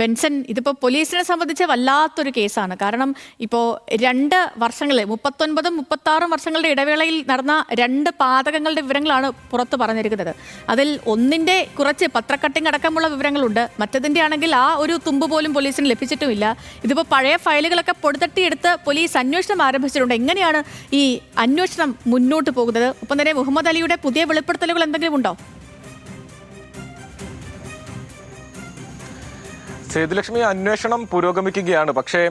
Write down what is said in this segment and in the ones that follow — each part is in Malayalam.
ബെൻസൺ ഇതിപ്പോൾ പോലീസിനെ സംബന്ധിച്ച് വല്ലാത്തൊരു കേസാണ്. കാരണം ഇപ്പോൾ രണ്ട് വർഷങ്ങൾ മുപ്പത്തൊൻപതും മുപ്പത്താറും വർഷങ്ങളുടെ ഇടവേളയിൽ നടന്ന രണ്ട് പാതകങ്ങളുടെ വിവരങ്ങളാണ് പുറത്ത് പറഞ്ഞിരിക്കുന്നത്. അതിൽ ഒന്നിന്റെ കുറച്ച് പത്രക്കട്ടിങ് അടക്കമുള്ള വിവരങ്ങളുണ്ട്. മറ്റതിന്റെ ആണെങ്കിൽ ആ ഒരു തുമ്പ് പോലും പോലീസിന് ലഭിച്ചിട്ടുമില്ല. ഇതിപ്പോൾ പഴയ ഫയലുകളൊക്കെ പൊടുതട്ടിയെടുത്ത് പോലീസ് അന്വേഷണം ആരംഭിച്ചിട്ടുണ്ട്. എങ്ങനെയാണ് ഈ അന്വേഷണം മുന്നോട്ട് പോകുന്നത്? ഒപ്പം തന്നെ മുഹമ്മദ് അലിയുടെ പുതിയ വെളിപ്പെടുത്തലുകൾ എന്തെങ്കിലും ഉണ്ടോ? സേതുലക്ഷ്മി അന്വേഷണം പുരോഗമിക്കുകയാണ്. പക്ഷേ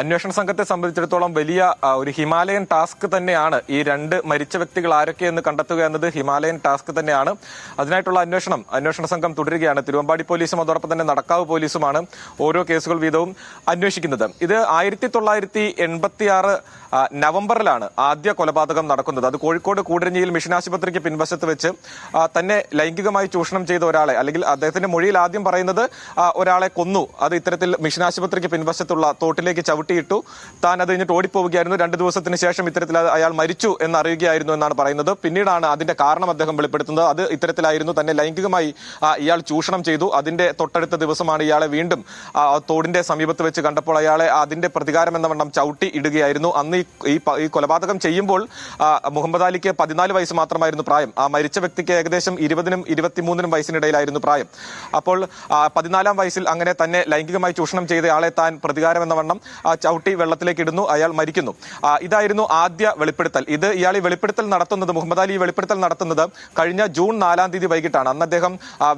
അന്വേഷണ സംഘത്തെ സംബന്ധിച്ചിടത്തോളം വലിയ ഒരു ഹിമാലയൻ ടാസ്ക് തന്നെയാണ് ഈ രണ്ട് മരിച്ച വ്യക്തികൾ ആരൊക്കെയെന്ന് കണ്ടെത്തുക എന്നത് ഹിമാലയൻ ടാസ്ക് തന്നെയാണ്. അതിനായിട്ടുള്ള അന്വേഷണം അന്വേഷണ സംഘം തുടരുകയാണ്. തിരുവമ്പാടി പോലീസും അതോടൊപ്പം തന്നെ നടക്കാവ് പോലീസുമാണ് ഓരോ കേസുകൾ വീതവും അന്വേഷിക്കുന്നത്. ഇത് ആയിരത്തി തൊള്ളായിരത്തി എൺപത്തിയാറ് നവംബറിലാണ് ആദ്യ കൊലപാതകം നടക്കുന്നത്. അത് കോഴിക്കോട് കൂടരഞ്ഞിയിൽ മിഷൻ ആശുപത്രിക്ക് പിൻവശത്ത് വെച്ച് തന്നെ ലൈംഗികമായി ചൂഷണം ചെയ്ത ഒരാളെ അല്ലെങ്കിൽ അദ്ദേഹത്തിന്റെ മൊഴിയിൽ ആദ്യം പറയുന്നത് ഒരാളെ കൊന്നു. അത് ഇത്തരത്തിൽ മിഷൻ ആശുപത്രിക്ക് പിൻവശത്തുള്ള തോട്ടിലേക്ക് ചവിട്ടിയിട്ടു. താൻ അത് കഴിഞ്ഞിട്ട് ഓടിപ്പോവുകയായിരുന്നു. രണ്ട് ദിവസത്തിന് ശേഷം ഇത്തരത്തിൽ അയാൾ മരിച്ചു എന്ന് അറിയുകയായിരുന്നു എന്നാണ് പറയുന്നത്. പിന്നീടാണ് അതിന്റെ കാരണം അദ്ദേഹം വെളിപ്പെടുത്തുന്നത്. അത് ഇത്തരത്തിലായിരുന്നു തന്നെ ലൈംഗികമായി ഇയാൾ ചൂഷണം ചെയ്തു. അതിന്റെ തൊട്ടടുത്ത ദിവസമാണ് ഇയാളെ വീണ്ടും തോടിന്റെ സമീപത്ത് വെച്ച് കണ്ടപ്പോൾ അയാളെ അതിന്റെ പ്രതികാരം എന്ന വണ്ണം ചവിട്ടി ഇടുകയായിരുന്നു. അന്ന് ഈ കൊലപാതകം ചെയ്യുമ്പോൾ മുഹമ്മദ് അലിക്ക് പതിനാല് വയസ്സ് മാത്രമായിരുന്നു പ്രായം. ആ മരിച്ച വ്യക്തിക്ക് ഏകദേശം ഇരുപതിനും ഇരുപത്തിമൂന്നിനും വയസ്സിനിടയിലായിരുന്നു പ്രായം. അപ്പോൾ പതിനാലാം വയസ്സിൽ അങ്ങനെ തന്നെ ലൈംഗികമായി ചൂഷണം ചെയ്തയാളെ താൻ പ്രതികാരം എന്ന വണ്ണം ചവിട്ടി വെള്ളത്തിലേക്ക് ഇടുന്നു അയാൾ മരിക്കുന്നു. ഇതായിരുന്നു ആദ്യ വെളിപ്പെടുത്തൽ. ഇത് ഇയാൾ ഈ വെളിപ്പെടുത്തൽ നടത്തുന്നത് മുഹമ്മദ് അലി ഈ വെളിപ്പെടുത്തൽ നടത്തുന്നത് കഴിഞ്ഞ ജൂൺ നാലാം തീയതി വൈകിട്ടാണ്. അന്ന് അദ്ദേഹം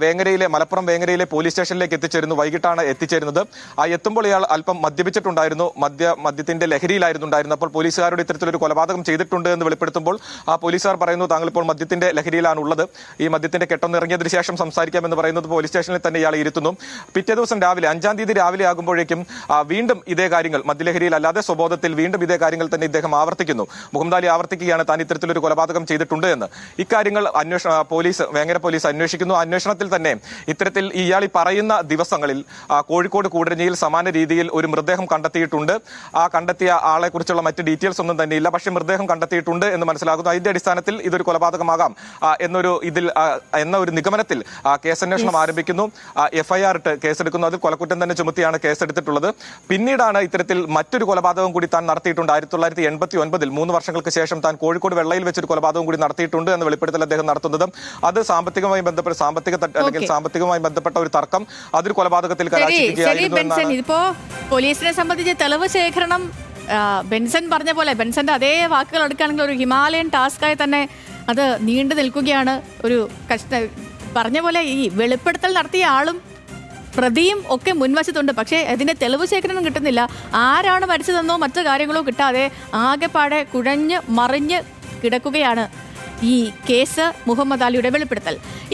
വേങ്ങരയിലെ മലപ്പുറം വേങ്ങരയിലെ പോലീസ് സ്റ്റേഷനിലേക്ക് എത്തിച്ചേരുന്നു വൈകിട്ടാണ് എത്തിച്ചേരുന്നത്. ആ എത്തുമ്പോൾ ഇയാൾ അല്പം മദ്യപിച്ചിട്ടുണ്ടായിരുന്നു മദ്യ മദ്യത്തിന്റെ ലഹരിയിലായിരുന്നു ഉണ്ടായിരുന്നത് അപ്പോൾ പോലീസുകാരോട് ഇത്തരത്തിലൊരു കൊലപാതകം ചെയ്തിട്ടുണ്ട് എന്ന് വെളിപ്പെടുത്തുമ്പോൾ ആ പോലീസുകാർ പറയുന്നു താങ്കൾ ഇപ്പോൾ മദ്യത്തിന്റെ ലഹരിയിലാണ് ഉള്ളത് ഈ മദ്യത്തിന്റെ കെട്ടം ഇറങ്ങിയതിനു ശേഷം സംസാരിക്കാം എന്ന് പറയുന്നത് പോലീസ് സ്റ്റേഷനിൽ തന്നെ ഇയാൾ ഇരുത്തുന്നു. പിറ്റേ ദിവസം രാവിലെ അഞ്ചാം തീയതി രാവിലെ ആകുമ്പോഴേക്കും വീണ്ടും ഇതേ കാര്യങ്ങൾ മദ്യലഹരിയിൽ അല്ലാതെ സ്വബോധത്തിൽ വീണ്ടും ഇതേ കാര്യങ്ങൾ തന്നെ ഇദ്ദേഹം ആവർത്തിക്കുന്നു. മുഹമ്മദാലി ആവർത്തിക്കുകയാണ് താൻ ഇത്തരത്തിലൊരു കൊലപാതകം ചെയ്തിട്ടുണ്ട് എന്ന്. ഇക്കാര്യങ്ങൾ അന്വേഷണ പോലീസ് വേങ്ങര പോലീസ് അന്വേഷിക്കുന്നു. അന്വേഷണത്തിൽ തന്നെ ഇത്തരത്തിൽ ഇയാൾ ഈ പറയുന്ന ദിവസങ്ങളിൽ കോഴിക്കോട് കൂടരഞ്ഞിയിൽ സമാന രീതിയിൽ ഒരു മൃതദേഹം കണ്ടെത്തിയിട്ടുണ്ട്. ആ കണ്ടെത്തിയ ആളെക്കുറിച്ചുള്ള മറ്റ് ഡീറ്റെയിൽസ് ഒന്നും തന്നെ ഇല്ല. പക്ഷേ മൃതദേഹം കണ്ടെത്തിയിട്ടുണ്ട് എന്ന് മനസ്സിലാകുന്നു അതിന്റെ അടിസ്ഥാനത്തിൽ ഇതൊരു കൊലപാതകമാകാം. എന്നൊരു ഇതിൽ എന്ന ഒരു നിഗമനത്തിൽ കേസന്വേഷണം ആരംഭിക്കുന്നു. എഫ്ഐആർ ഇട്ട് കേസെടുക്കുന്നു. അതിൽ കൊലക്കുറ്റം തന്നെ ചുമത്തിയാണ് കേസെടുത്തിട്ടുള്ളത്. പിന്നീടാണ് ഇത്തരത്തിൽ മറ്റൊരു കൊലപാതകം കൂടി താൻ നടത്തിയിട്ടുണ്ട്. ആയിരത്തി തൊള്ളായിരത്തി എൺപത്തി ഒൻപതിൽ മൂന്ന് വർഷങ്ങൾക്ക് ശേഷം താൻ കോഴിക്കോട് വെള്ളയിൽ വെച്ചൊരു കൊലപാതകം കൂടി നടത്തിയിട്ടുണ്ട് എന്ന് വെളിപ്പെടുത്തൽ അദ്ദേഹം നടത്തുന്നതും അത് സാമ്പത്തികമായി ബന്ധപ്പെട്ട സാമ്പത്തിക അല്ലെങ്കിൽ സാമ്പത്തികമായി ബന്ധപ്പെട്ട ഒരു തർക്കം അതൊരു കൊലപാതകത്തിൽ ബെൻസൺ പോലീസിനെ സംബന്ധിച്ച് തെളിവ് ശേഖരണം ബെൻസൺ പറഞ്ഞ പോലെ ബെൻസന്റെ അതേ വാക്കുകൾ എടുക്കുകയാണെങ്കിൽ ഒരു ഹിമാലയൻ ടാസ്കായി തന്നെ അത് നീണ്ടു നിൽക്കുകയാണ് ഒരു കഷ്ട പറഞ്ഞ പോലെ ഈ വെളിപ്പെടുത്തൽ നടത്തിയ ആളും പ്രതിയും ഒക്കെ മുൻവശത്തുണ്ട്. പക്ഷേ അതിന്റെ തെളിവ് ശേഖരണം കിട്ടുന്നില്ല. ആരാണ് മരിച്ചതെന്നോ മറ്റു കാര്യങ്ങളോ കിട്ടാതെ ആകെപ്പാടെ കുഴഞ്ഞ് മറിഞ്ഞ് കിടക്കുകയാണ് ഈ കേസ് മുഹമ്മദ് അലിയുടെ വെളിപ്പെടുത്തൽ.